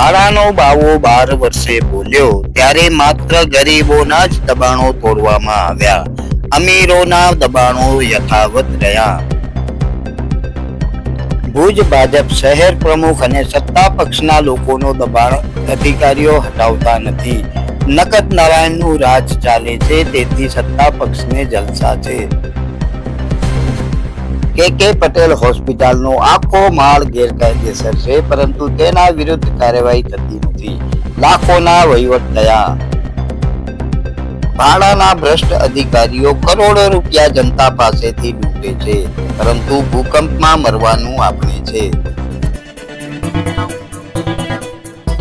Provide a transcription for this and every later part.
ભાડાનો બાવો બાર વર્ષે બોલ્યો, ત્યારે માત્ર ગરીબોના જ દબાણો તોડવામાં આવ્યા. અમીરોના દબાણો યથાવત રહ્યા. ભુજ ભાજપ શહેર પ્રમુખ અને સત્તા પક્ષના લોકોનો દબાણ અધિકારીઓ હટાવતા નથી. નકદ નારાયણનું રાજ ચાલે છે, તેથી સત્તા પક્ષને જલસા છે. કે કે પટેલ હોસ્પિટલનો આખો માળ ગેરકાયદેસર છે, પરંતુ તેના વિરુદ્ધ કાર્યવાહી થતી નથી. લાખોના વહીવટ થયા. ભાડાના ભ્રષ્ટ અધિકારીઓ કરોડો રૂપિયા જનતા પાસેથી લૂંટે છે, પરંતુ ભૂકંપમાં મરવાનું આપણે છે.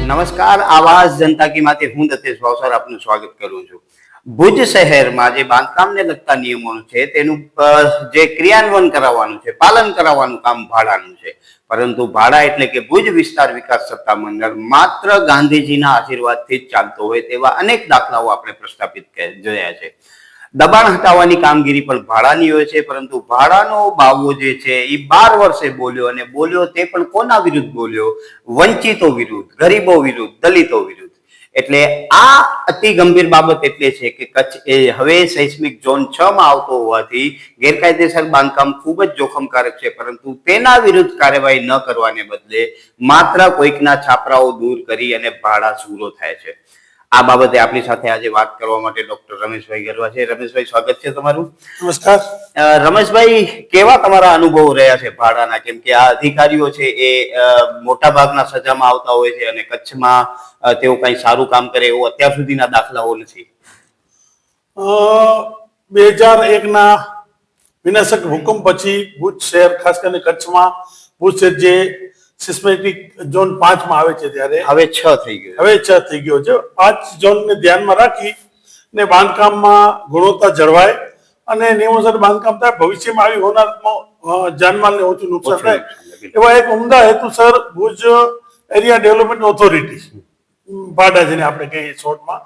નમસ્કાર, આવાજ જનતા કી માતે હું દતેશ ભાવસર આપનું સ્વાગત કરું છું. ભુજ શહેરમાં જે બાંધકામને લગતા નિયમોનું છે, તેનું જે ક્રિયાન્વયન કરાવવાનું છે, પાલન કરાવવાનું કામ ભાડાનું છે. પરંતુ ભાડા એટલે કે ભુજ વિસ્તાર વિકાસ સત્તા મંડળ માત્ર ગાંધીજીના આશીર્વાદથી જ ચાલતો હોય તેવા અનેક દાખલાઓ આપણે પ્રસ્થાપિત જોયા છે. દબાણ હટાવવાની કામગીરી પણ ભાડાની હોય છે, પરંતુ ભાડાનો બાવો જે છે, એ બાર વર્ષે બોલ્યો અને બોલ્યો તે પણ કોના વિરુદ્ધ બોલ્યો? વંચિતો વિરુદ્ધ, ગરીબો વિરુદ્ધ, દલિતો વિરુદ્ધ. એટલે આ અતિ ગંભીર બાબત એટલે છે કે કચ્છ એ હવે સૈસ્મિક ઝોન છ માં આવતો હોવાથી ગેરકાયદેસર બાંધકામ ખૂબ જ જોખમકારક છે, પરંતુ તેના વિરુદ્ધ કાર્યવાહી ન કરવાને બદલે માત્ર કોઈકના છાપરાઓ દૂર કરી અને ભાડા સૂરો થાય છે. આ બાબતે આપણી સાથે આજે વાત કરવા માટે ડોક્ટર રમેશભાઈ ગરવા છે. રમેશભાઈ સ્વાગત છે તમારું. નમસ્કાર. રમેશભાઈ કેવા તમારા અનુભવ રહ્યા છે ભાડાના? કેમ કે આ અધિકારીઓ છે એ મોટા ભાગના સજામાં આવતા હોય છે અને કચ્છમાં તેઓ કઈ સારું કામ કરે એવું અત્યાર સુધીના દાખલાઓ નથી. બે હજાર એકના વિનાશક ભૂકંપ પછી ભુજ શહેર ખાસ કરીને કચ્છમાં ભુજ શહેર જે સિસ્મેટિક ઝોન પાંચમાં આવે છે ત્યારે. હવે છ થઈ ગયો. હવે છ થઈ ગયો છે. પાંચ ઝોનને ધ્યાનમાં રાખી ને બાંધકામમાં ગુણવત્તા જળવાય અને નિયમોસર બાંધકામ થાય. ભવિષ્યમાં આવી હોનારમાં અ, જાનમાલને ઓછું નુકસાન થાય. એવા એક ઉમદા હેતુસર ભુજ એરિયા ડેવલપમેન્ટ ઓથોરિટી ભાડા જેને આપણે કહીએ શોર્ટમાં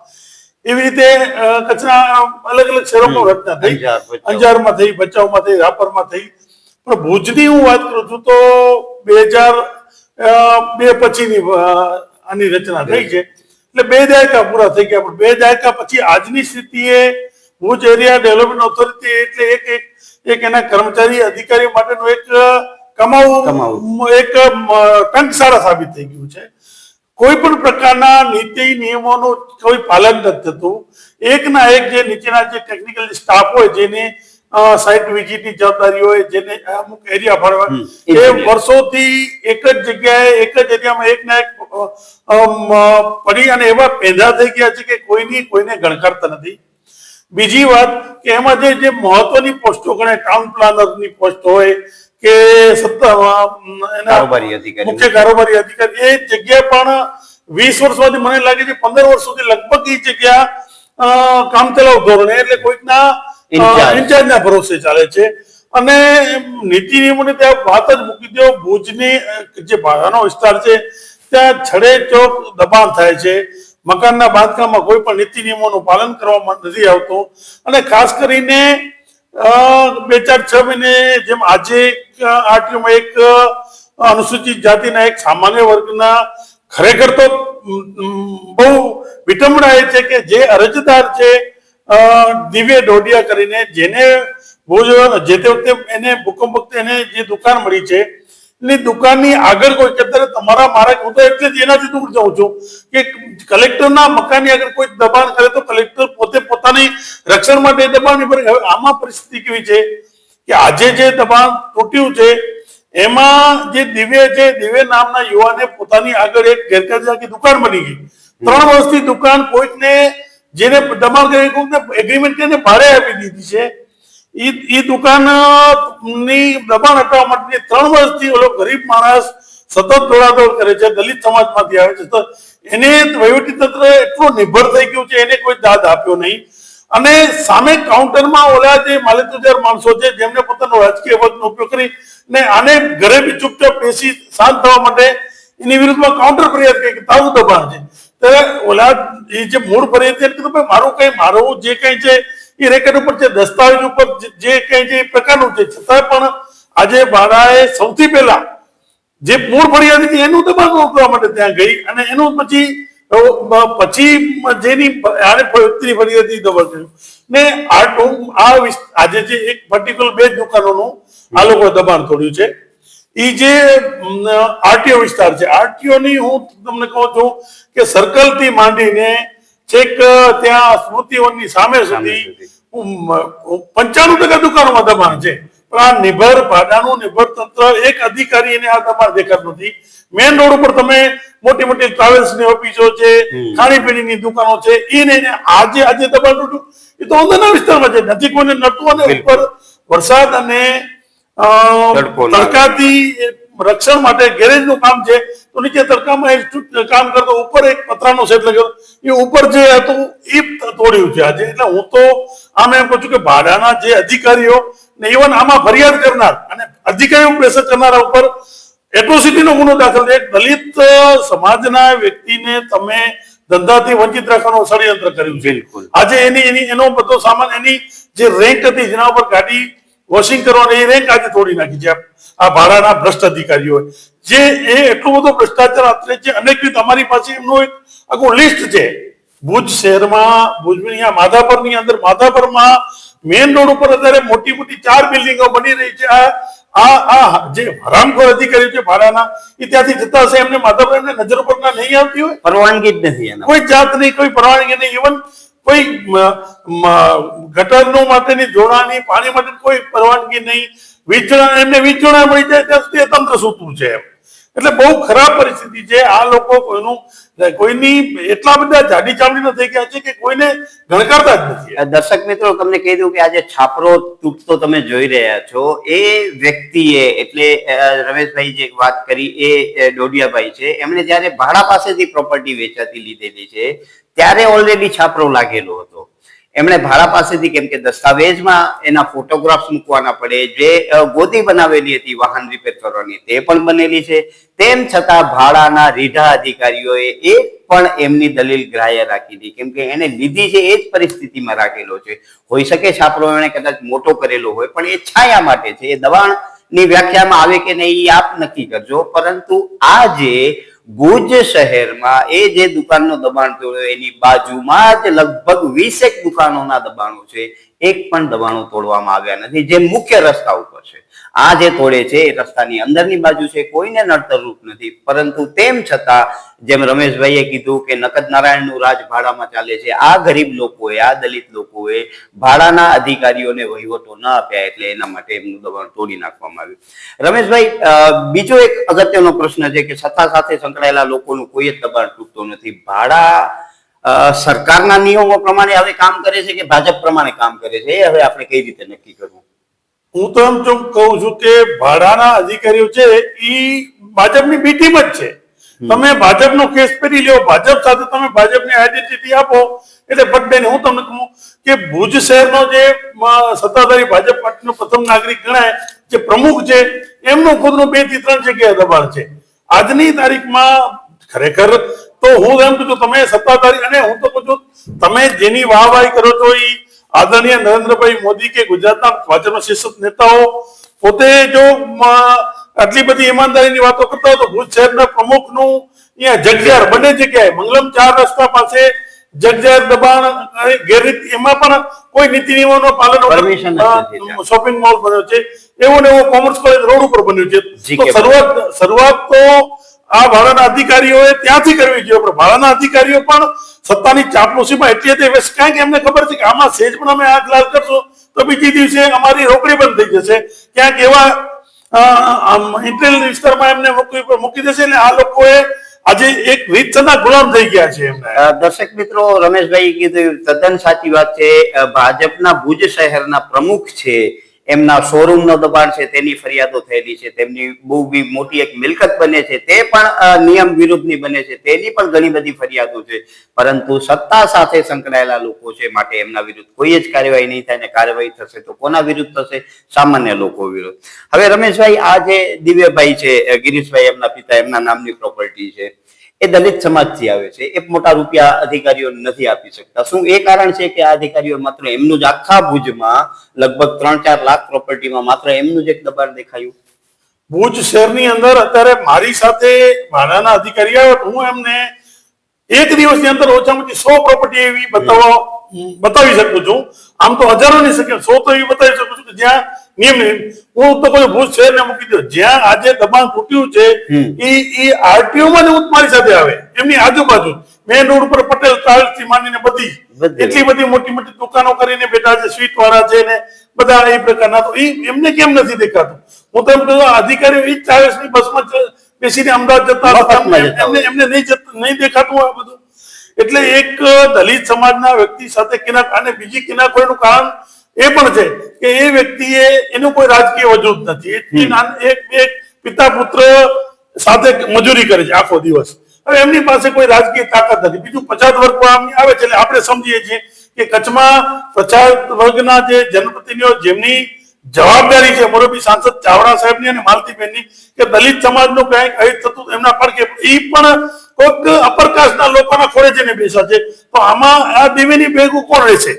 એવી રીતે કચ્છના અલગ અલગ શહેરોમાં રચના થઈ. અંજાર, અંજારમાં થઈ ભચાઉમાં થઈ રાપરમાં થઈ. પણ ભુજની હું વાત કરું છું તો બે હજાર બે પછીની આની રચના થઈ છે. એટલે બે દાયકા પૂરા થઈ ગયા પણ બે દાયકા પછી આજની સ્થિતિએ ભુજ એરિયા ડેવલપમેન્ટ ઓથોરિટી એટલે એક એક એક એના કર્મચારી અધિકારીઓ માટેનું એક કમાવું. એક ટંકશાળા સાબિત થઈ ગયું છે. કોઈ પણ પ્રકારના નીતિ નિયમોનું કોઈ પાલન નથી થતું. એકના એક જે નીચેના જે ટેકનિકલ સ્ટાફ હોય જેને સાઇટ વિઝિટની જવાબદારી હોય જેને અમુક એરિયા ફરવા એ વર્ષોથી એક જ જગ્યાએ એક જ એરિયામાં એક ના એક પડી અને એવા પેદા થઈ ગયા છે કે કોઈની કોઈને ગણકારતા નથી. બીજી વાત કે એમાં જે જે મહત્વની પોસ્ટો ગણે ટાઉન પ્લાનરની પોસ્ટ હોય કે એના મુખ્ય કારોબારી અધિકારી. એ જગ્યા પણ વીસ વર્ષમાંથી મને લાગે છે પંદર વર્ષ સુધી લગભગ એ જગ્યા કામ કામચલાઉ ધોરણે એટલે કોઈકના. ઇન્ચાર્જના ભરોસે ચાલે છે. અને નીતિ નિયમોની ત્યાં વાત જ મૂકી દો ભુજની જે ભાડાનો વિસ્તાર છે ત્યાં છડે ચોક દબાણ થાય છે. મકાનના બાંધકામમાં કોઈ પણ નીતિ નિયમોનું પાલન કરવામાં નથી આવતું. અને ખાસ કરીને બે ચાર છ મહિને જેમ આજે આરટીઓમાં એક અનુસૂચિત જાતિના એક સામાન્ય વર્ગના ખરેખર તો બહુ વિટંબણા એ છે કે જે અરજદાર છે દિવ્ય ઢોડિયા કરીને જેને બહુ જ તે વખતે એને ભૂકંપ વખતે એને જે દુકાન મળી છે એટલે દુકાનની આગળ કોઈ અત્યારે તમારા મારા, હું તો એટલે જ એનાથી દૂર જાઉં છું કે કલેક્ટરના મકાનની આગળ કોઈ દબાણ કરે તો કલેક્ટર પોતે પોતાની રક્ષણ માટે દબાણ ભરે હવે આમાં પરિસ્થિતિ કેવી છે કે આજે જે દબાણ તૂટ્યું છે, એમાં જે દિવ્ય છે, દિવ્ય નામના યુવાને પોતાની આગળ એક ગેરકાયદેસર દુકાન બની ગઈ. ત્રણ વર્ષથી દુકાન કોઈકને જેને દબાણ કરીને એગ્રીમેન્ટ કરીને ભાડે આપી દીધી છે. ઈ દુકાનની દબાણ હટાવવા માટે ત્રણ વર્ષથી ઓલો ગરીબ માણસ સતત દોડાદોડ કરે છે, દલિત સમાજમાંથી આવે છે. તો એને વહીવટી તંત્ર એટલું નિર્ભર થઈ ગયું છે, એને કોઈ દાદ આપ્યો નહીં. અને સામે કાઉન્ટરમાં ઓલા જે માલિતુજાર માણસો છે, જેમને પોતાનો રાજકીય વર્ગનો ઉપયોગ કરી ને આને ઘરે બી ચૂપચાપ બેસી શાંત થવા માટે એની વિરુદ્ધમાં કાઉન્ટર ફરિયાદ કે તારું દબાણ છે. ત્યારે ઓલા એ જે મૂળ ફરિયાદ હતી કીધું ભાઈ મારું કઈ, મારું જે કઈ છે, એ રેકેટ ઉપર છે દસ્તાવેજ ઉપર જે- કઈ છે એ પ્રકારનું છે. છતાં પણ આજે બાળાએ સૌથી પહેલા જે મૂળ ફરિયાદ હતી એનું દબાણ રોકવા માટે ત્યાં ગઈ અને એનું પછી પછી જેની આને વ્યક્તિની હતી દબાણ કર્યું ને આ આ આજે જે એક પર્ટિક્યુલર બે જ દુકાનોનું આ લોકોએ દબાણ તોડ્યું છે. એ જે આરટીઓ વિસ્તાર છે આરટીઓ ની હું તમને કહું છું કે સર્કલથી માંડીને છેક ત્યાં સ્મૃતિવનની સામે સુધી. પંચાણું ટકા દુકાનોમાં દબાણ છે પણ આ નિભર ભાડાનું નિભર તંત્ર એક અધિકારીને આ દબાણ દેખાતું નથી મેઇન રોડ ઉપર તમે મોટી મોટી ટ્રાવેલ્સની ઓફિસો છે. ખાણીપીણીની દુકાનો છે એને આજે આજે દબાણ તૂટ્યું એ તો અંદરના વિસ્તારમાં છે નજીક બને નડતું અને ઉપર વરસાદ અને. તડકાથી રક્ષણ માટે ગેરેજનું કામ છે. તો નીચે તડકામાં એ કામ કરતો ઉપર એક પતરાનો સેટ લખ્યો. એ ઉપર જે હતું એ તોડ્યું છે આજે. એટલે હું તો આમ એમ કહું છું કે ભાડાના જે અધિકારીઓ ને ઇવન આમાં ફરિયાદ કરનાર અને અધિકારીઓ પ્રેશર કરનારા ઉપર એટ્રોસિટી નો ગુનો દાખલ છે. એક દલિત સમાજના વ્યક્તિને તમે ધંધાથી વંચિત રાખવાનું ષડયંત્ર કર્યું છે. આજે એની એની એનો બધો સામાન એની જે રેન્ક હતી જેના ઉપર ગાડી વોશિંગ કરવાની રેન્ક આજે તોડી નાખી છે. આ ભાડાના ભ્રષ્ટ અધિકારીઓ જે એ એટલો બધો ભ્રષ્ટાચાર આચરે છે અનેકવિધ અમારી પાસે એમનો એક આખું લિસ્ટ છે. ભુજ શહેરમાં ભુજની અહીંયા માધાપરની અંદર માધાપરમાં મેઇન રોડ ઉપર અત્યારે મોટી મોટી ચાર બિલ્ડિંગો બની રહી છે. આ આ આ જે હરામખોર અધિકારીઓ છે ભાડાના એ ત્યાંથી જતા હશે. એમને માધાપર એમને નજર ઉપર ના નહીં આવતી હોય? પરવાનગી જ નથી કોઈ જાત નહીં કોઈ પરવાનગી નહીં. ઇવન કોઈ ગટરનું માટેની જોડાણી પાણી માટે કોઈ પરવાનગી નહીં. વીજ એમને વીજ મળી જાય ત્યાં સુધી તંત્ર સૂતું છે એમ. એટલે બહુ ખરાબ પરિસ્થિતિ છે. આ લોકો કોઈનું કોઈની એટલા બધા જાડી ચામડીના થઈ ગયા છે કે કોઈને ગણકારતા જ નથી. દર્શક મિત્રો, તમને કહી દઉં કે આજે છાપરો તૂટતો તમે જોઈ રહ્યા છો. એ વ્યક્તિએ, એટલે રમેશભાઈ જે વાત કરી, એ ડોડિયાભાઈ છે. એમણે જ્યારે ભાડા પાસેથી પ્રોપર્ટી વેચાતી લીધેલી છે, ત્યારે ઓલરેડી છાપરો લાગેલો હતો. એમણે ભાડા પાસેથી કેમ કે દસ્તાવેજમાં એના ફોટોગ્રાફ્સ મૂકવાના પડે, જે ગોદી બનાવેલી હતી વાહન રિપેર કરવાની, તે પણ બનેલી છે. તેમ છતાં ભાડાના રીઢા અધિકારીઓએ એક પણ એમની દલીલ ગ્રાહ્ય રાખી હતી. કેમ કે એને લીધી છે એ જ પરિસ્થિતિમાં રાખેલો છે. હોઈ શકે છાપરો એણે કદાચ મોટો કરેલો હોય, પણ એ છાયા માટે છે. એ દબાણની વ્યાખ્યામાં આવે કે નહીં એ આપ નક્કી કરજો. પરંતુ આ જે ભુજ શહેરમાં એ જે દુકાનનો દબાણ તોડ્યો એની બાજુમાં જ લગભગ વીસેક દુકાનોના દબાણો છે. એક પણ દબાણો તોડવામાં આવ્યા નથી. જે મુખ્ય રસ્તા ઉપર છે. આ જે તોડે છે એ રસ્તાની અંદરની બાજુ છે, કોઈને નડતરરૂપ નથી. પરંતુ તેમ છતાં, જેમ રમેશભાઈએ કીધું કે નકદ નારાયણનું રાજ ભાડામાં ચાલે છે, આ ગરીબ લોકોએ, આ દલિત લોકોએ ભાડાના અધિકારીઓને વહીવટો ન આપ્યા એટલે એના માટે એમનું દબાણ તોડી નાખવામાં આવ્યું. રમેશભાઈ બીજો એક અગત્યનો પ્રશ્ન છે કે સત્તા સાથે સંકળાયેલા લોકોનું કોઈ જ દબાણ તૂટતો નથી. ભાડા સરકારના નિયમો પ્રમાણે હવે કામ કરે છે કે ભાજપ પ્રમાણે કામ કરે છે? એ હવે આપણે કઈ રીતે નક્કી કરવું? હું તો એમ જો કહું છું કે ભાડાના અધિકારીઓ છે એ ભાજપની બી ટીમ જ છે. તમે ભાજપનો કેસ પહેરી લ્યો ભાજપ સાથે તમે ભાજપની આઈડેન્ટિટી આપો. એટલે પટદેને હું તમને કહું કે ભુજ શહેરનો જે સત્તાધારી ભાજપ પાર્ટીનો પ્રથમ નાગરિક ગણાય જે પ્રમુખ છે એમનું ખુદનું બેથી ત્રણ જગ્યાએ દબાણ છે. આજની તારીખમાં ખરેખર તો હું એમ કહું તમે સત્તાધારી અને હું તો કહું છું તમે જેની વાહવાહી કરો છો એ આદરણીય નરેન્દ્રભાઈ મોદી કે ગુજરાતના ભાજપના શીર્ષક નેતાઓ પોતે જો આટલી બધી ઈમાનદારીની વાતો કરતા હોય તો ભુજ શહેરના પ્રમુખનું અહીંયા જગજાર બંને જગ્યાએ મંગલમ ચાર રસ્તા પાસે જગજાર દબાણ ગેરરીત એમાં પણ કોઈ નીતિ નિયમોનો પાલન શોપિંગ મોલ બન્યો છે એવું ને એવો કોમર્સ કોલેજ રોડ ઉપર બન્યું છે. તો શરૂઆત શરૂઆત તો આ ભાડાના અધિકારીઓએ ત્યાંથી કરવી જોઈએ. પણ ભાડાના અધિકારીઓ પણ સત્તાની ચાપલુસીમાં એટલી હતી. હવે એમને ખબર છે કે આમાં સેજ પણ અમે આગ લાલ કરશું. તો બીજી દિવસે અમારી રોકડી બંધ થઈ જશે. ક્યાંક એવા વિસ્તારમાં એમને મૂકી દેશે એટલે આ લોકોએ આજે એક રીતસરના ગુલામ થઈ ગયા છે દર્શક મિત્રો, રમેશભાઈ તદ્દન સાચી વાત છે. ભાજપના ભુજ શહેરના પ્રમુખ છે. એમના શોરૂમનો દબાણ છે, તેની ફરિયાદો થયેલી છે, તેમની બહુ બી મોટી એક મિલકત બને છે, તે પણ નિયમ વિરુદ્ધની બને છે, તેની પણ ઘણી બધી ફરિયાદો છે. પરંતુ સત્તા સાથે સંકળાયેલા લોકો છે, માટે એમના વિરુદ્ધ કોઈ જ કાર્યવાહી નહીં થાય ને કાર્યવાહી થશે તો કોના વિરુદ્ધ થશે? સામાન્ય લોકો વિરુદ્ધ. હવે રમેશભાઈ, આ જે દિવ્યભાઈ છે ગિરીશભાઈ એમના પિતા, એમના નામની પ્રોપર્ટી છે. એ દલિત સમાજથી આવે છે. એ મોટા રૂપિયા અધિકારીઓ નથી આપી શકતા. શું એ કારણ છે કે આ અધિકારીઓ માત્ર એમનું જ આખા ભુજમાં લગભગ ત્રણ ચાર લાખ પ્રોપર્ટીમાં માત્ર એમનું જ એક દબાણ દેખાયું? ભુજ શહેરની અંદર અત્યારે મારી સાથે ભાડાના અધિકારી આવ્યો હું એમને એક દિવસની અંદર ઓછામાં ઓછી સો પ્રોપર્ટી એવી બતાવવા બતાવી શકું છું. આમ તો હજારો ની શકે સો તો એવી બતાવી શકું છું કે જ્યાં નિયમ હું તો કોઈ ભુજ શહેરને મૂકી દો જ્યાં આજે દબાણ તૂટ્યું છે એ એ આરટીઓ માં જ મારી સાથે આવે. એમની આજુબાજુ. મેઇન રોડ ઉપર પટેલ ટ્રાવેલ્સથી માંડીને બધી. બધી. એટલી બધી મોટી મોટી દુકાનો કરીને બેઠા છે સ્વીટ વાળા છે ને બધા એ પ્રકારના. તો એ એમને કેમ નથી દેખાતું? હું તો એમ કહું અધિકારીઓ એ ટ્રાવેલ્સની બસમાં બેસીને અમદાવાદ જતા એમને એમને નહીં નહીં દેખાતું આ બધું. એટલે એક દલિત સમાજના વ્યક્તિ સાથે કિનાર અને બીજી કિનાકોઈનું કારણ એ પણ છે કે એ વ્યક્તિએ એનું કોઈ રાજકીય વજૂદ નથી. એટલી એક એક પિતા પુત્ર સાથે મજૂરી કરે છે આખો દિવસ. હવે એમની પાસે કોઈ રાજકીય તાકાત નથી. બીજું પછાત વર્ગ આવે છે એટલે આપણે સમજીએ છીએ કે કચ્છમાં પછાત વર્ગના જે જનપ્રતિનિધિઓ જેમની જવાબદારી છે મોરબી સાંસદ ચાવડા સાહેબની અને માલતીબેનની કે દલિત સમાજનું કંઈક અહિત થતું એમના પડકે એ પણ કોઈક અપરકાસ્ટના લોકોના ખોળે જઈને બેસા છે. તો આમાં આ દિવેની ભેગું કોણ રહેશે?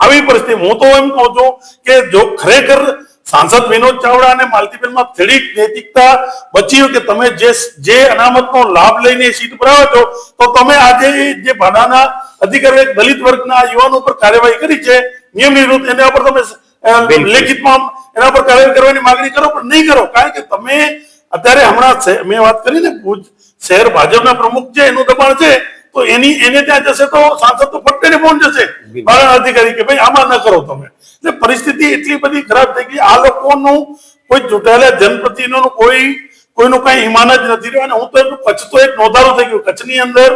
આવી પરિસ્થિતિ. હું તો એમ કહું છું કે જો ખરેખર સાંસદ વિનોદ ચાવડા અને માલતીબેનમાં થોડીક નૈતિકતા બચી કે તમે જે જે અનામતનો લાભ લઈને સીટ પર આવ્યો છો તો તમે આજે જે ભાડાના અધિકારી દલિત વર્ગના યુવાનો ઉપર કાર્યવાહી કરી છે નિયમ વિરુદ્ધ એના પર તમે લેખિતમાં એના પર કાર્યવાહી કરવાની માંગણી કરો પણ નહીં કરો. કારણ કે તમે અત્યારે હમણાં મેં વાત કરી ને ભુજ શહેર ભાજપના પ્રમુખ છે એનું દબાણ છે તો એની એને ત્યાં જશે તો સાંસદ તો ફટકે જશે. બિલકુલ. અધિકારી કે ભાઈ આમાં ન કરો તમે. એટલે પરિસ્થિતિ એટલી બધી ખરાબ થઈ ગઈ. આ લોકોનું કોઈ ચૂંટાયેલા જનપ્રતિનિધિઓનું કોઈ કોઈનું કઈ ઈમાન જ નથી રહ્યું. અને હું તો એટલું કચ્છ તો એક નોંધારું થઈ ગયું. કચ્છની અંદર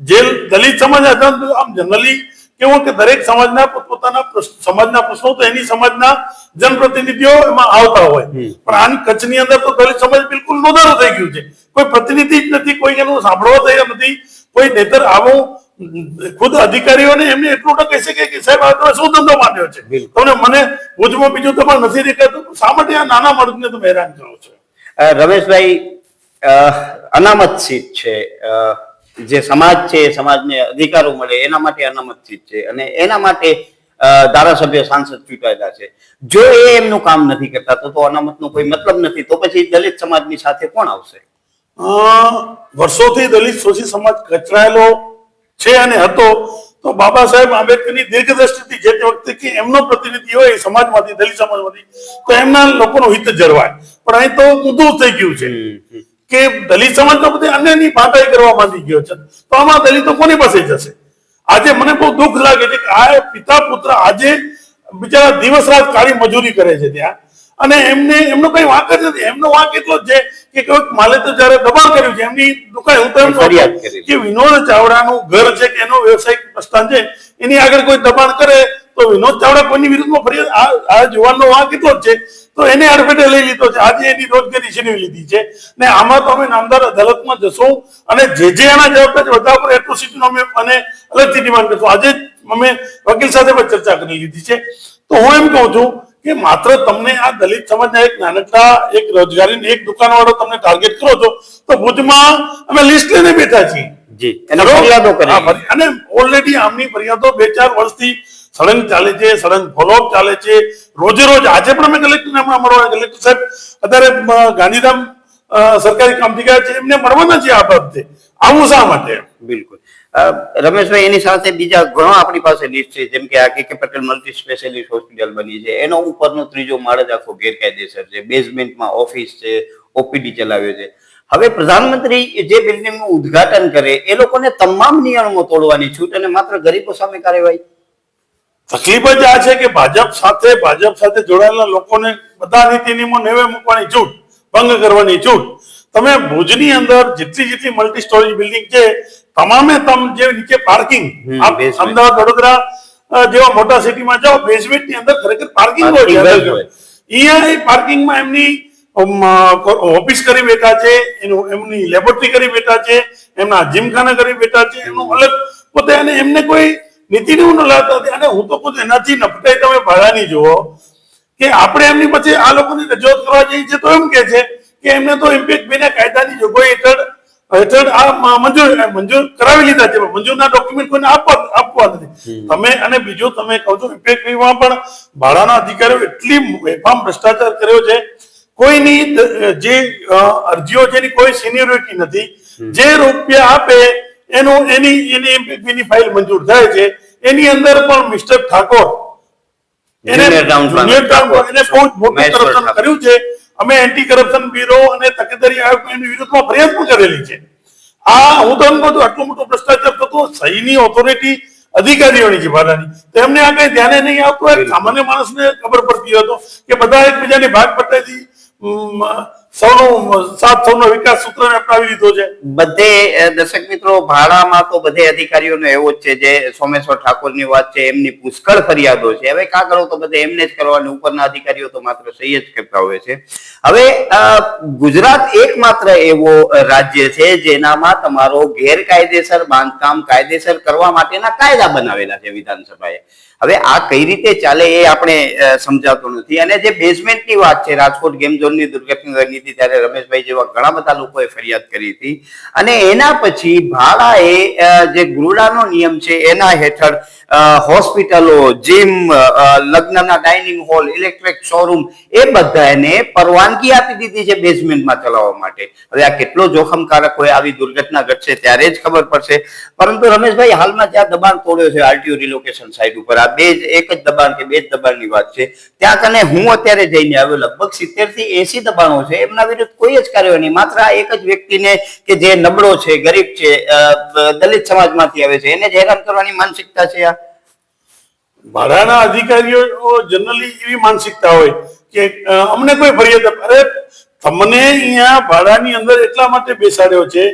જે દલિત સમાજ આમ જનરલી કેવું કે દરેક સમાજના પોતપોતાના સમાજના પ્રશ્નો તો એની સમાજના જનપ્રતિનિધિઓ એમાં આવતા હોય. પણ આની કચ્છની અંદર તો દલિત સમાજ બિલકુલ નોંધારો થઈ ગયું છે. કોઈ પ્રતિનિધિ જ નથી કોઈ એનું સાંભળવા તૈયાર નથી. કોઈ નેતર આવું ખુદ અધિકારીઓને એમને એટલું તો કહી શકે કે સાહેબ આ શું ધંધો માંડ્યો છે? તમને મને ભુજમાં બીજું તો પણ નથી દેખાતું. શા માટે આ નાના માણસને તમે હેરાન કરો છો? રમેશભાઈ અનામત સીટ છે. જે સમાજ છે એ સમાજને અધિકારો મળે એના માટે અનામત સીટ છે. અને એના માટે ધારાસભ્ય સાંસદ ચૂંટાયેલા છે. જો એ એમનું કામ નથી કરતા તો તો અનામતનો કોઈ મતલબ નથી. તો પછી દલિત સમાજની સાથે કોણ આવશે? વર્ષોથી દલિત શોષિત સમાજ કચરાયેલો છે અને હતો તો બાબા સાહેબ આંબેડકરની દીર્ઘદ્રષ્ટિથી જે તે વખતે કે એમનો પ્રતિનિધિ હોય સમાજમાંથી દલિત સમાજમાંથી તો એમના લોકોનું હિત જળવાય. પણ અહીં તો ઊંધું થઈ ગયું છે કે દલિત સમાજ તો બધી અન્યની ભાટાઈ કરવા માંડી ગયો છે. તો આમાં દલિતો કોની પાસે જશે? આજે મને બહુ દુઃખ લાગે છે કે આ પિતા પુત્ર આજે બિચારા દિવસ રાત કાળી મજૂરી કરે છે ત્યાં. અને એમને એમનો કઈ વાંક જ નથી. એમનો વાંક એટલો જ છે કે કોઈક માલે તો જયારે દબાણ કર્યું છે એમની દુકાન હું તો એમ કહું છું ફરિયાદ કરી. કે વિનોદ ચાવડાનું ઘર છે કે એનો વ્યવસાયિક પ્રસ્થાન છે એની આગળ કોઈ દબાણ કરે તો વિનોદ ચાવડા કોઈની વિરુદ્ધમાં ફરિયાદ આ જુવાનનો વાંક એટલો જ છે. તો એને અડફેટે લઈ લીધો છે. આજે એની રોજગારી છીનવી લીધી છે. ને આમાં તો અમે નામદાર અદાલતમાં જશું અને જે જે એના જવાબદાર બધા પર એટ્રોસિટીનો અમે અને અલગથી ડિમાન્ડ કરશું. આજે જ અમે વકીલ સાથે પણ ચર્ચા કરી લીધી છે. તો હું એમ કહું છું કે માત્ર તમને આ દલિત સમાજના એક નાનકડા એક રોજગારી એક દુકાનવાળો તમને ટાર્ગેટ કરો છો તો ભુજમાં અમે લિસ્ટ લઈને બેઠા છીએ. જી ફરિયાદો કરી અને ઓલરેડી આમની ફરિયાદો બે ચાર વર્ષથી સળંગ ચાલે છે સળંગ ફોલોઅપ ચાલે છે. રોજે રોજ આજે પણ અમે કલેક્ટરને હમણાં મળવા કલેક્ટર સાહેબ અત્યારે ગાંધીધામ સરકારી કામથી ગયા છે. એમને મળવાના છે આ બાબતે. આવું શા માટે? બિલકુલ. રમેશભાઈ, એની સાથે બીજા ઘણો આપણી પાસે લિસ્ટ છે, જેમ કે આ કે પટેલ મલ્ટી સ્પેશિયાલિસ્ટ હોસ્પિટલ બની છે. એનો ઉપરનો ત્રીજો માળ જ આખો ગેરકાયદેસર છે. બેઝમેન્ટમાં ઓફિસ છે ઓપીડી ચલાવ્યો છે. હવે પ્રધાનમંત્રી જે બિલ્ડિંગનું ઉદઘાટન કરે, એ લોકોને તમામ નિયમો તોડવાની છૂટ અને માત્ર ગરીબો સામે કાર્યવાહી. તકલીફ જ આ છે કે ભાજપ સાથે ભાજપ સાથે જોડાયેલા લોકોને બધા નીતિ નિયમો નેવે મૂકવાની છૂટ, ભંગ કરવાની છૂટ. તમે ભુજની અંદર જેટલી જેટલી મલ્ટી સ્ટોરેજ બિલ્ડિંગ છે તમામે તમ જે નીચે પાર્કિંગ અમદાવાદ વડોદરા જેવા મોટા સિટીમાં જાઓ બેઝમેન્ટની અંદર ખરેખર પાર્કિંગ હોય. અહીંયા એ પાર્કિંગમાં એમની ઓફિસ કરી બેઠા છે એનું એમની લેબોરેટરી કરી બેઠા છે એમના જીમખાના કરી બેઠા છે એનું અલગ પોતે અને એમને કોઈ નીતિ ન લાવતા નથી અને હું તો ખુદ એનાથી નફટાઈ તમે ભાડાની જુઓ કે આપણે એમની પછી આ લોકોની રજૂઆત કરવા જઈએ છીએ તો એમ કે છે કે એમને તો ઇમ્પેક્ટ બેના કાયદાની જોગવાઈ હેઠળ હેઠળ આ મંજૂર મંજૂર કરાવી લીધા છે મંજૂરના ડોક્યુમેન્ટ કોઈને આપવા આપવા નથી તમે અને બીજું તમે કહો છો ઇમ્પેક્ટ પણ ભાડાના અધિકારીઓ એટલી બેફામ ભ્રષ્ટાચાર કર્યો છે કોઈની જે અરજીઓ છે એની કોઈ સિનિયોરિટી નથી. જે રૂપિયા આપે એનું એની એની એમપીપી ફાઇલ મંજૂર થાય છે એની અંદર પણ મિસ્ટર ઠાકોર એને. એને બહુ મોટું. કર્યું છે. અમે એન્ટી કરપ્શન બ્યુરો અને તકેદારી આયોગ વિરુદ્ધમાં ફરિયાદ પણ કરેલી છે. આ હું તો એમ કહું આટલો મોટો ભ્રષ્ટાચાર થતો સહીની ઓથોરિટી અધિકારીઓની છે ભાડાની તો એમને આ કઈ ધ્યાને નહીં આવતું. સામાન્ય માણસને ખબર પડતી હતો કે બધા એકબીજાની ભાગ ઉમ, ગુજરાત એકમાત્ર એવો રાજ્ય છે જેનામાં તમારો ગેરકાયદેસર બાંધકામ કાયદેસર કરવા માટેના કાયદા બનાવેલા છે વિધાનસભાએ. હવે આ કઈ રીતે ચાલે એ આપણે સમજાતો નથી. અને જે બેઝમેન્ટની વાત છે, રાજકોટ ગેમ ઝોનની દુર્ઘટના હતી ત્યારે રમેશભાઈ જેવા ઘણા બધા લોકોએ ફરિયાદ કરી હતી. અને એના પછી ભાડાએ જે ગૃડાનો નિયમ છે એના હેઠળ હોસ્પિટલો જીમ લગ્નના ડાઇનિંગ હોલ ઇલેક્ટ્રિક શોરૂમ એ બધાને પરવાનગી આપી દીધી છે બેઝમેન્ટમાં ચલાવવા માટે. હવે આ કેટલો જોખમકારક હોય આવી દુર્ઘટના ઘટશે ત્યારે જ ખબર પડશે. પરંતુ રમેશભાઈ, હાલમાં જ્યાં દબાણ તોડ્યો છે આરટીઓ રિલોકેશન સાઇટ ઉપર, આ બે એક જ દબાણ કે બે જ દબાણની વાત છે. ત્યાં કને હું અત્યારે જઈને આવ્યો, લગભગ સિત્તેરથી એસી દબાણો છે. એમના વિરુદ્ધ કોઈ જ કાર્યવાહી નહીં. માત્ર આ એક જ વ્યક્તિને કે જે નબળો છે, ગરીબ છે દલિત સમાજમાંથી આવે છે, એને જ હેરાન કરવાની માનસિકતા છે આ. ભાડાના અધિકારીઓ જનરલી એવી માનસિકતા હોય કે અમને કોઈ ફરિયાદ અરે, તમને અહીંયા ભાડાની અંદર એટલા માટે બેસાડ્યો છે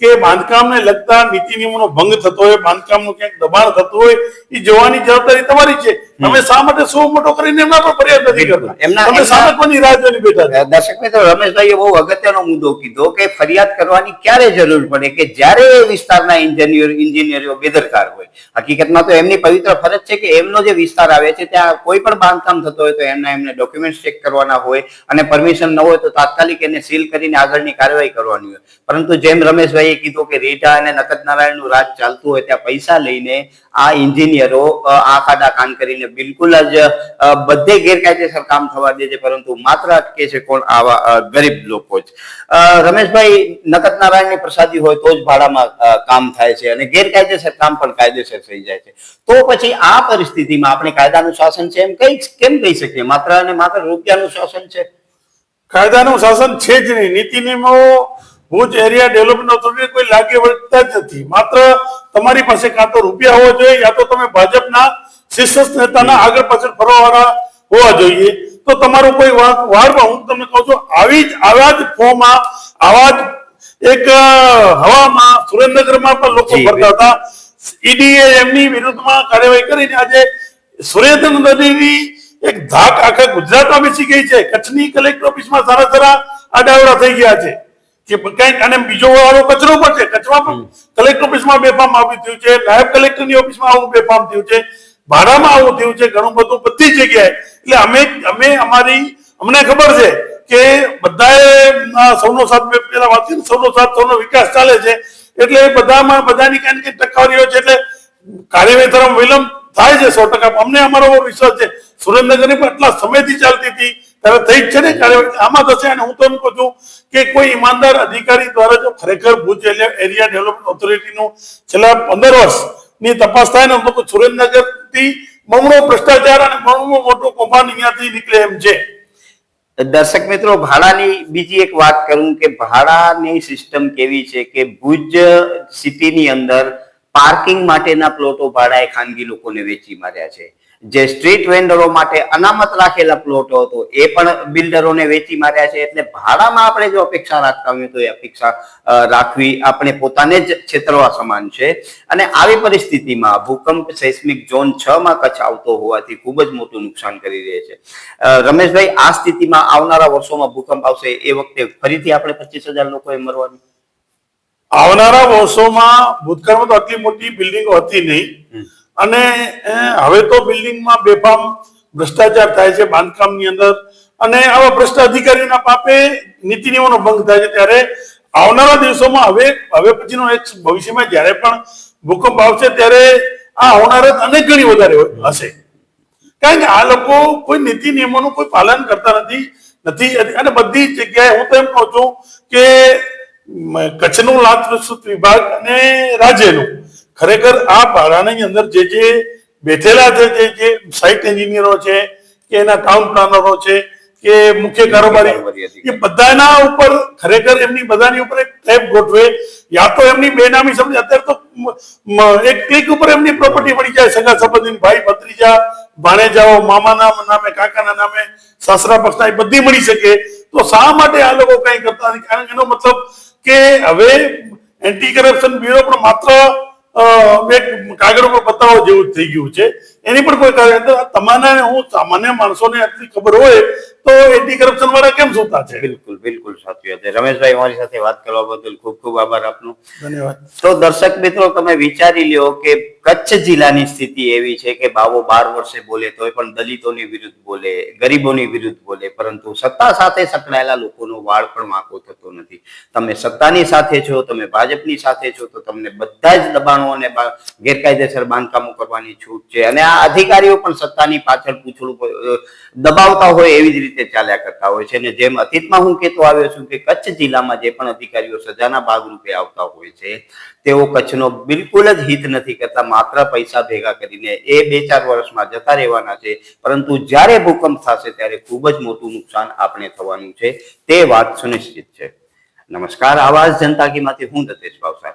કે બાંધકામને લગતા નીતિ નિયમોનો ભંગ થતો હોય બાંધકામનું ક્યાંક દબાણ થતું હોય એ જોવાની જવાબદારી તમારી છે. તમે શા માટે સૌ મોટો કરીને એમના પર ફરિયાદ નથી કરતા? એમના- તમે એમના- સામે કોની રાહ જોઈને બેઠા છો? દર્શક મિત્રો રમેશભાઈએ બહુ અગત્યનો મુદ્દો કીધો કે ફરિયાદ કરવાની ક્યારે જરૂર પડે કે જ્યારે એ વિસ્તારના એન્જિનિયર ઇન્જિનિયરો બેદરકાર હોય. હકીકતમાં તો એમની પવિત્ર ફરજ છે કે એમનો જે વિસ્તાર આવે છે ત્યાં કોઈ પણ બાંધકામ થતો હોય તો એમના એમને ડોક્યુમેન્ટ ચેક કરવાના હોય અને પરમિશન ન હોય તો તાત્કાલિક એને સીલ કરીને આગળની કાર્યવાહી કરવાની હોય. પરંતુ જેમ રમેશભાઈએ કીધું કે રીટા અને નકદ નારાયણનું રાજ ચાલતું હોય ત્યાં પૈસા લઈને આ એન્જિનિયરો અ, આંખ કાન કરીને બિલકુલ જ બધે ગેરકાયદેસર કામ થવા દે છે પરંતુ માત્ર અટકે છે કોણ આવા ગરીબ લોકો જ. રમેશભાઈ નકદ નારાયણની પ્રસાદી હોય તો જ ભાડામાં કામ થાય છે અને ગેરકાયદેસર કામ પણ કાયદેસર થઈ જાય છે. તો પછી આ પરિસ્થિતિમાં આપણે કાયદાનું શાસન છે એમ કઈ કેમ કહી શકીએ? માત્ર અને માત્ર રૂપિયાનું શાસન છે? કાયદાનું શાસન છે જ નહીં. નીતિ નિયમો ભુજ એરિયા ડેવલપમેન્ટ ઓથોરિટી કોઈ લાગી વળતા જ નથી. માત્ર તમારી પાસે કાં તો રૂપિયા હોવા જોઈએ યા તો તમે ભાજપના શીર્ષસ્થ નેતાના આગળ પાછળ ફરવાવાળા હોવા જોઈએ. તો તમારું કોઈ વાળમાં હું તમને કહું છું આવી જ આવા જ ફોમાં આવા જ એક હવામાં સુરેન્દ્રનગરમાં પણ લોકો ફરતા હતા. ઈડીએ એમની વિરુદ્ધમાં કાર્યવાહી કરીને આજે સુરેન્દ્રનગરની એક ધાક આખા ગુજરાતમાં બેસી ગઈ છે. કચ્છની કલેક્ટર ઓફિસમાં સારા સારા આડાવડા થઈ ગયા છે. કે કંઈક અને બીજો વાળો કચરો પણ છે કચરા પણ. કલેક્ટર ઓફિસમાં બેફામ આવી થયું છે નાયબ કલેક્ટરની ઓફિસમાં આવું બેફામ થયું છે ભાડામાં આવું થયું છે ઘણું બધું બધી જગ્યાએ. એટલે અમે અમે અમારી અમને ખબર છે કે બધાએ સૌનો સાથ પેલા વાત કરી ને, સૌનો સાથ સૌનો વિકાસ ચાલે છે. એટલે બધામાં બધાની કઈ કઈ ટકાવારીઓ છે એટલે કાર્યવાહી તરફ વિલંબ થાય છે સો ટકા. અમને અમારો વિશ્વાસ છે. સુરેન્દ્રનગરની પણ એટલા સમયથી ચાલતી હતી. ત્યારે થઈ જ છે ને? કાર્યવાહી આમાં થશે અને હું તો એમ કહું છું કે કોઈ ઈમાનદાર અધિકારી દ્વારા જો ખરેખર ભુજ એરિયા ડેવલપમેન્ટ ઓથોરિટીનું છેલ્લા પંદર વર્ષની તપાસ થાય ને, તો સુરેન્દ્રનગરથી બમણો ભ્રષ્ટાચાર અને બમણો મોટો કૌભાંડ અહીંયાથી નીકળે એમ છે. દર્શક મિત્રો, ભાડાની બીજી એક વાત કરું કે ભાડાની સિસ્ટમ કેવી છે કે ભુજ સિટીની અંદર પાર્કિંગ માટેના પ્લોટો ભાડાએ ખાનગી લોકોને વેચી માર્યા છે. જે સ્ટ્રીટ વેન્ડરો માટે અનામત રાખેલા પ્લોટો હતો એ પણ બિલ્ડરોને વેચી માર્યા છે. એટલે ભાડામાં આપણે જો અપેક્ષા રાખતા હોઈએ તો એ અપેક્ષા રાખવી આપણે પોતાને જ છેતરવા સમાન છે. અને આવી પરિસ્થિતિમાં ભૂકંપ સેસ્મિક ઝોન છ માં કચ્છ આવતો હોવાથી ખૂબ જ મોટું નુકસાન કરી રહે છે. રમેશભાઈ આ સ્થિતિમાં આવનારા વર્ષોમાં ભૂકંપ આવશે એ વખતે ફરીથી આપણે પચીસ હજાર લોકોએ મરવાનું? આવનારા વર્ષોમાં ભૂતકાળમાં તો આટલી મોટી બિલ્ડિંગો હતી નહીં. અને હવે તો બિલ્ડિંગમાં બેફામ ભ્રષ્ટાચાર થાય છે બાંધકામની અંદર. અને આવા ભ્રષ્ટ અધિકારીના પાપે નીતિ નિયમોનો ભંગ થાય છે. ત્યારે આવનારા દિવસોમાં હવે હવે પછીનો એક ભવિષ્યમાં જ્યારે પણ ભૂકંપ આવશે ત્યારે આ હોનારત અનેક ગણી વધારે હશે. કારણ કે આ લોકો કોઈ નીતિ નિયમોનું કોઈ પાલન કરતા નથી નથી, અને બધી જગ્યાએ હું તો એમ કહું છું કે કચ્છનું લાંચ વિભાગ અને રાજ્યનું. ખરેખર આ ભાડાની અંદર જે જે બેઠેલા છે જે જે સાઇટ એન્જિનિયરો છે કે એના ટાઉન પ્લાનરો છે કે મુખ્ય કારોબારી એ બધાના ઉપર ખરેખર એમની બધાની ઉપર એક ટેપ ગોઠવે. યા તો એમની બેનામી સમજ. અત્યારે તો એક ક્લિક ઉપર એમની પ્રોપર્ટી મળી જાય. સગા સંબંધી ભાઈ ભત્રીજા ભાણેજાઓ મામાના નામે કાકાના નામે સાસરા પક્ષના એ બધી મળી શકે. તો શા માટે આ લોકો કઈ કરતા નથી? કારણ કે એનો મતલબ કે હવે એન્ટી કરપ્શન બ્યુરો પણ માત્ર એક કાગળ ઉપર પતાવો જેવું થઈ ગયું છે. એની પણ કોઈ કાર્ય તો હું સામાન્ય માણસોને આટલી ખબર હોય તો એન્ટી કરપ્શન વાળા કેમ સુતા છે? બિલકુલ બિલકુલ સાચી વાત રમેશભાઈ અમારી સાથે વાત કરવા બદલ ખૂબ ખૂબ આભાર આપનો. ધન્યવાદ. તો દર્શક મિત્રો તમે વિચારી લ્યો કે કચ્છ જિલ્લાની સ્થિતિ એવી છે કે બાવો બાર વર્ષે બોલે તોય પણ દલિતોની વિરુદ્ધ બોલે ગરીબોની વિરુદ્ધ બોલે પરંતુ સત્તા સાથે સંકળાયેલા લોકોનો વાળ પણ વાંકો થતો નથી. તમે સત્તાની સાથે છો તમે ભાજપની સાથે છો તો તમને બધા જ દબાણો અને ગેરકાયદેસર બાંધકામો કરવાની છૂટ છે. અને આ અધિકારીઓ પણ સત્તાની પાછળ પૂછડું દબાવતા હોય એવી જ રીતે ચાલ્યા કરતા હોય છે. અને જેમ અતીતમાં હું કહેતો આવ્યો છું કે કચ્છ જિલ્લામાં જે પણ અધિકારીઓ સજાના ભાગરૂપે આવતા હોય છે, તેઓ કચ્છનો બિલકુલ જ હિત નથી કરતા. માત્ર પૈસા ભેગા કરીને એ બે ચાર વર્ષમાં જતા રહેવાના છે. પરંતુ જ્યારે ભૂકંપ થશે ત્યારે ખૂબ જ મોટું નુકસાન આપણે થવાનું છે. તે વાત સુનિશ્ચિત છે. નમસ્કાર. આવાજ જનતા કીમાંથી? હું દતેશ ભાવસાર